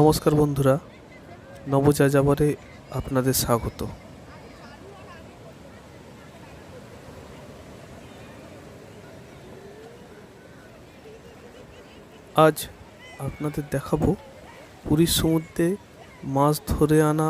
নমস্কার বন্ধুরা নবযাযাবরে আপনাদের স্বাগত। আজ আপনাদের দেখাবো পুরীর সমুদ্রে মাছ ধরে আনা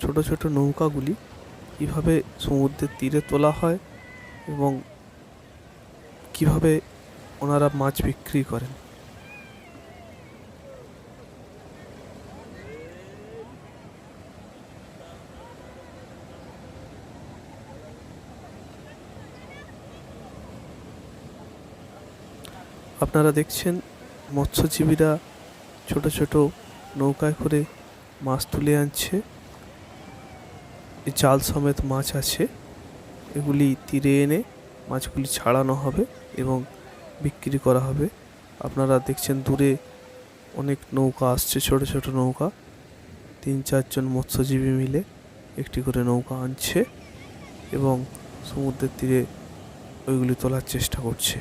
ছোট ছোট নৌকাগুলি কীভাবে সমুদ্রের তীরে তোলা হয় এবং কীভাবে ওনারা মাছ বিক্রি করেন। আপনারা দেখছেন মৎস্যজীবীরা ছোট ছোট নৌকায় করে মাছ তুলে আনছে। জাল সমেত মাছ আছে। এগুলি তীরে এনে মাছগুলি ছাড়ানো হবে এবং বিক্রি করা হবে। আপনারা দেখছেন দূরে অনেক নৌকা আসছে, ছোট ছোট নৌকা। তিন চারজন মৎস্যজীবী মিলে একটি করে নৌকা আনছে এবং সমুদ্রের তীরে ওইগুলি তোলার চেষ্টা করছে।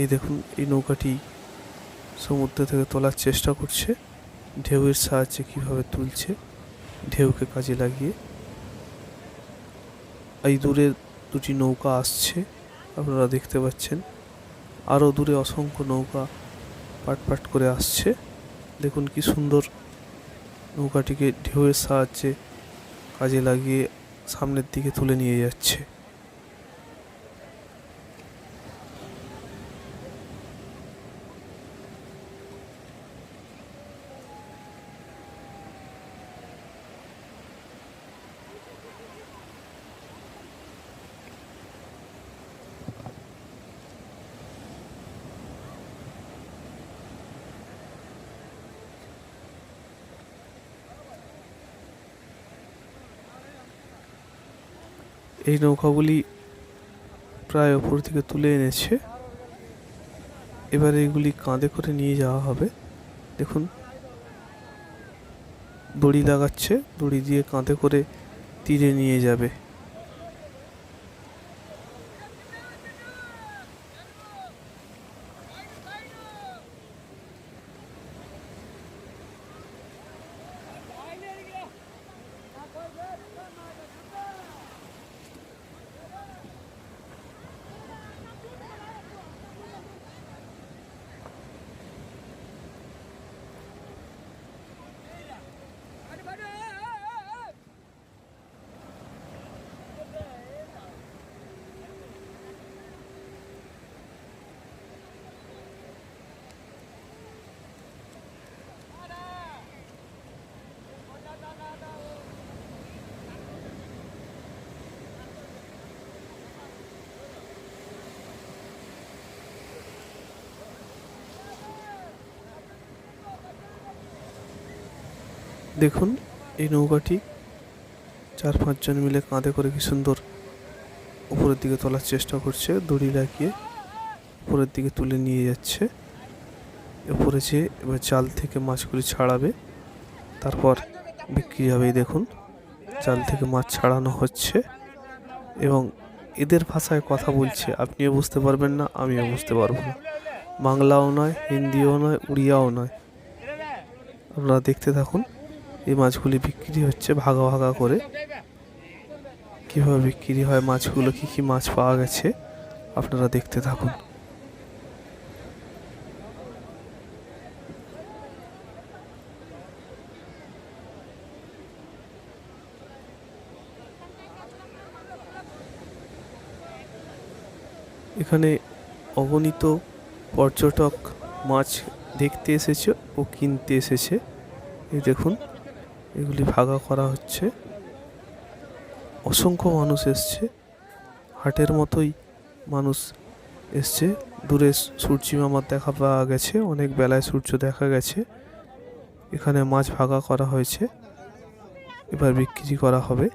এই দেখুন, এই নৌকাটি সমুদ্র থেকে তোলার চেষ্টা করছে। ঢেউয়ের সাহায্যে কীভাবে তুলছে, ঢেউকে কাজে লাগিয়ে। এই দূরে দুটি নৌকা আসছে, আপনারা দেখতে পাচ্ছেন। আরও দূরে অসংখ্য নৌকা পাট পাট করে আসছে। দেখুন কি সুন্দর নৌকাটিকে ঢেউয়ের সাহায্যে কাজে লাগিয়ে সামনের দিকে তুলে নিয়ে যাচ্ছে। এই নৌকাগুলি প্রায় ওপর থেকে তুলে এনেছে। এবার এগুলি কাঁধে করে নিয়ে যাওয়া হবে। দেখুন, দড়ি লাগাচ্ছে, দড়ি দিয়ে কাঁধে করে তীরে নিয়ে যাবে। দেখুন, এই নৌকাটি চার পাঁচজন মিলে কাঁধে করে কি সুন্দর উপরের দিকে তোলার চেষ্টা করছে, দড়ি লাগিয়ে উপরের দিকে তুলে নিয়ে যাচ্ছে। উপরে যে এবার জাল থেকে মাছগুলি ছাড়াবে, তারপর বিক্রি হবে দেখুন। জাল থেকে মাছ ছাড়ানো হচ্ছে এবং এদের ভাষায় কথা বলছে, আপনিও বুঝতে পারবেন না, আমিও বুঝতে পারব না। বাংলাও নয়, হিন্দিও নয়, উড়িয়াও নয়। আপনারা দেখতে থাকুন। এই মাছগুলি বিক্রি হচ্ছে ভাগা ভাগা করে। কীভাবে বিক্রি হয়, মাছগুলো কী কী মাছ পাওয়া গেছে, আপনারা দেখতে থাকুন। এখানে অগণিত পর্যটক মাছ দেখতে এসেছে ও কিনতে এসেছে। এই দেখুন এগুলি ভাগা করা হচ্ছে। অসংখ্য মানুষ এসছে। হাটের মতোই মানুষ এসছে। দূরে সূর্যিমামার দেখা পাওয়া গেছে। অনেক বেলায় সূর্য দেখা গেছে। এখানে মাছ ভাগা করা হয়েছে। এবার বিক্রি করা হবে।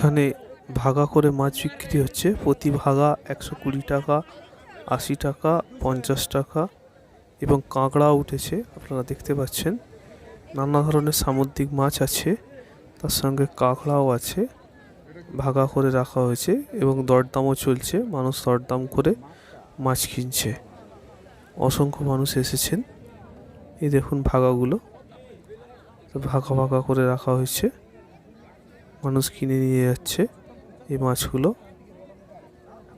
এখানে ভাগা করে মাছ বিক্রি হচ্ছে। প্রতি ভাগা একশো কুড়ি টাকা, আশি টাকা, পঞ্চাশ টাকা এবং কাঁকড়াও উঠেছে, আপনারা দেখতে পাচ্ছেন। নানা ধরনের সামুদ্রিক মাছ আছে, তার সঙ্গে কাঁকড়াও আছে, ভাগা করে রাখা হয়েছে এবং দরদামও চলছে। মানুষ দরদাম করে মাছ কিনছে। অসংখ্য মানুষ এসেছেন। এই দেখুন ভাগাগুলো। ভাগা ভাগা করে রাখা হয়েছে। মানুষ কিনে নিয়ে যাচ্ছে এই মাছগুলো,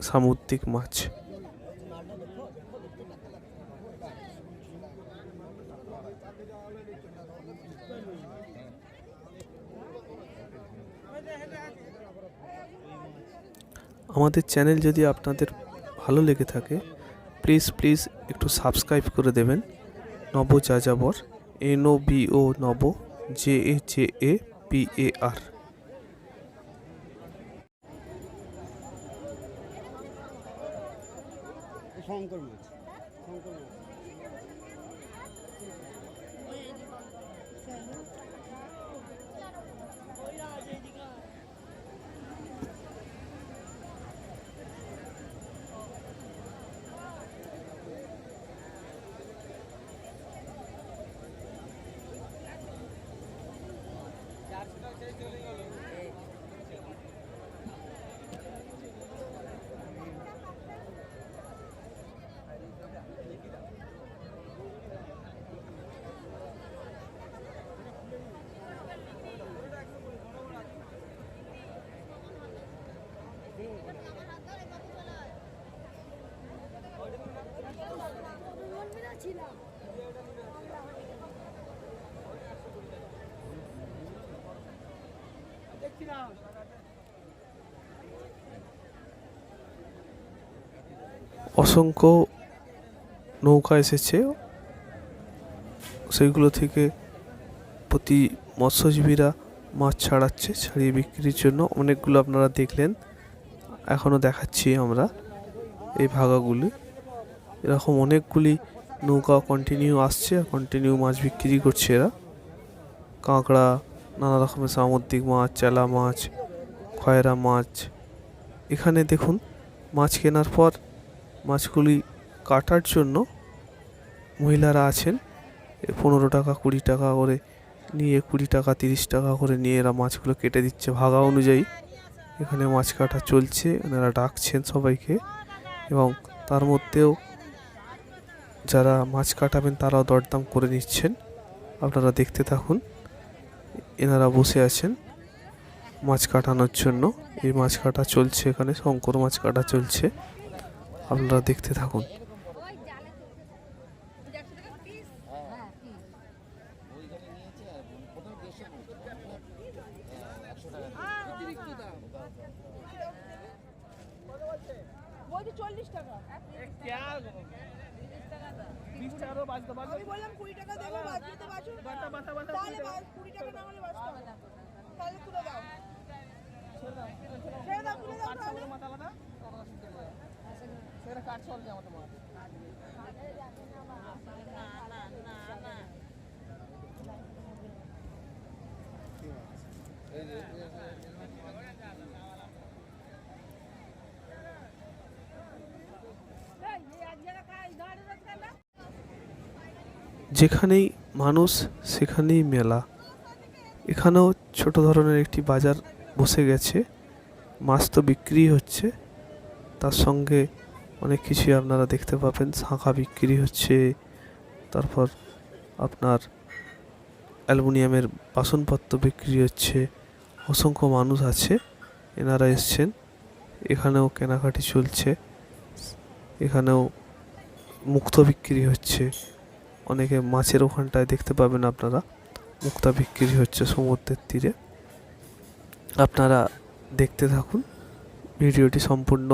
সামুদ্রিক মাছ। আমাদের চ্যানেল যদি আপনাদের ভালো লেগে থাকে প্লিজ প্লিজ একটু সাবস্ক্রাইব করে দেবেন। নব যাযাবর এন ও বি ও নব জে এ জে এ পি এ আর শঙ্কর মাছ শঙ্কর মাছ অসংখ্য নৌকা এসেছে। সেইগুলো থেকে প্রতি মৎস্যজীবীরা মাছ ছাড়াচ্ছে, ছাড়িয়ে বিক্রির জন্য। অনেকগুলো আপনারা দেখলেন এখনও দেখাচ্ছি আমরা এই ভাগাগুলি। এরকম অনেকগুলি নৌকা কন্টিনিউ আসছে কন্টিনিউ মাছ বিক্রি করছে এরা। কাঁকড়া, নানা রকমের সামুদ্রিক মাছ, চেলা মাছ, খয়রা মাছ। এখানে দেখুন, মাছ কেনার পর মাছগুলি কাটার জন্য মহিলারা আছেন। পনেরো টাকা, কুড়ি টাকা করে নিয়ে, কুড়ি টাকা, তিরিশ টাকা করে নিয়ে এরা মাছগুলো কেটে দিচ্ছে ভাগা অনুযায়ী। এখানে মাছ কাটা চলছে, এনারা ডাকছেন সবাইকে এবং তার মধ্যেও যারা মাছ কাটাবেন তারাও দরদাম করে নিচ্ছেন। আপনারা দেখতে থাকুন, এনারা বসে আছেন মাছ কাটানোর জন্য। এই মাছ কাটা চলছে এখানে, শঙ্কর মাছ কাটা চলছে। আপনারা দেখতে থাকুন বলছি চল্লিশ টাকা আমি বললাম কুড়ি টাকা দেবো বাঁচবে তো বাঁচুন তাহলে বাঁচ- কুড়ি টাকা না হলে বাঁচতে হবে না। তাহলে তুলে দাও ছেড়ে দাও তুলে দাও তাহলে যেখানেই মানুষ, সেখানেই মেলা। এখানেও ছোট ধরনের একটি বাজার বসে গেছে। মাছ তো বিক্রি হচ্ছে। তার সঙ্গে অনেক কিছুই আপনারা দেখতে পাবেন। শাঁখা বিক্রি হচ্ছে। তারপর আপনার অ্যালুমিনিয়ামের বাসনপত্র বিক্রি হচ্ছে। অসংখ্য মানুষ আছে, এনারা এসছেন। এখানেও কেনাকাটি চলছে। এখানেও মুক্ত বিক্রি হচ্ছে। অনেকে মাছের ওখানটায় দেখতে পাবেন আপনারা। মুক্তা বিক্রি হচ্ছে সমুদ্রের তীরে। আপনারা দেখতে থাকুন। ভিডিওটি সম্পূর্ণ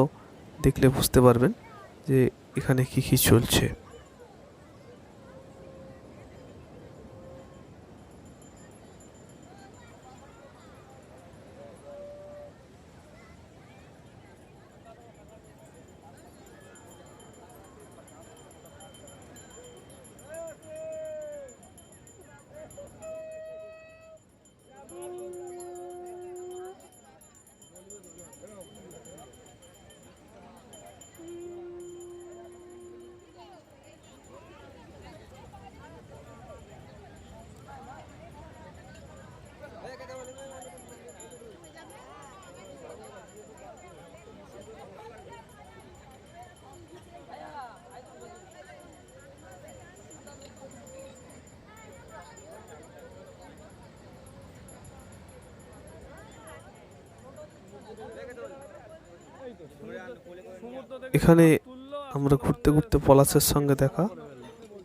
দেখলে বুঝতে পারবেন যে এখানে কি কি চলছে। এখানে আমরা ঘুরতে ঘুরতে পলাশের সঙ্গে দেখা।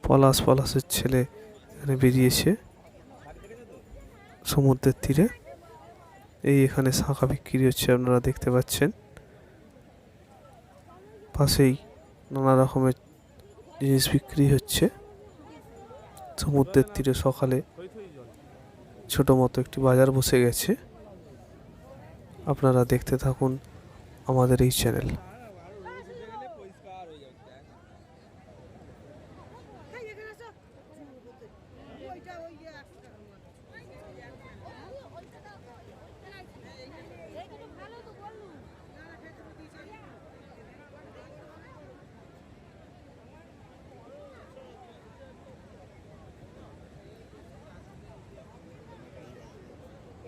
পলাশ পলাশের ছেলে এখানে বেরিয়েছে সমুদ্রের তীরে। এই এখানে শাঁখা বিক্রি হচ্ছে, আপনারা দেখতে পাচ্ছেন। পাশেই নানা রকমের জিনিস বিক্রি হচ্ছে। সমুদ্রের তীরে সকালে ছোট মতো একটি বাজার বসে গেছে। আপনারা দেখতে থাকুন আমাদের এই চ্যানেল।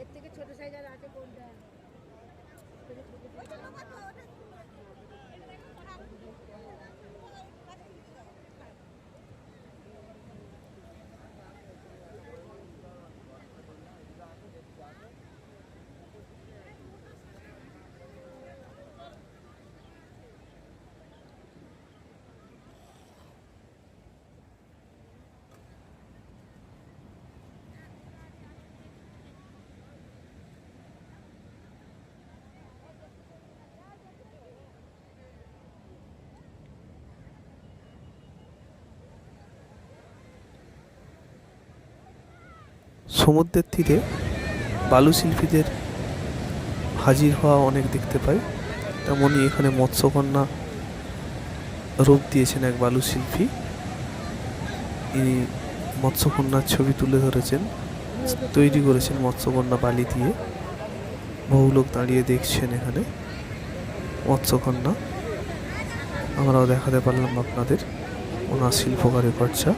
এর থেকে ছোট সাইজ আর আছে কোনটা? ওটা সমুদ্রের তীরে বালু শিল্পীদের হাজির হওয়া অনেক দেখতে পাই। তেমনই এখানে মৎস্যকন্যা রূপ দিয়েছেন এক বালু শিল্পী ইনি মৎস্যকন্যার ছবি তুলে ধরেছেন, তৈরি করেছেন মৎস্যকন্যা বালি দিয়ে। বহু লোক দাঁড়িয়ে দেখছেন এখানে মৎস্যকন্যা। আমরাও দেখাতে পারলাম আপনাদের। ওনার শিল্প কারুকার্যা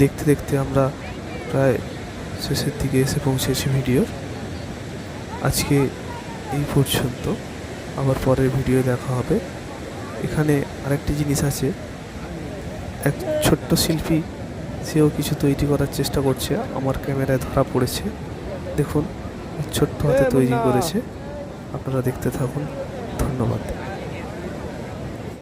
দেখতে দেখতে আমরা প্রায় শেষের দিকে এসে পৌঁছেছি ভিডিওর। আজকে এই পর্যন্ত। আবার পরের ভিডিও দেখা হবে। এখানে আরেকটি জিনিস আছে। এক ছোট্ট শিল্পী সেও কিছু তৈরি করার চেষ্টা করছে। আমার ক্যামেরায় ধরা পড়েছে। দেখুন ছোট্ট হাতে তৈরি করেছে। আপনারা দেখতে থাকুন। ধন্যবাদ।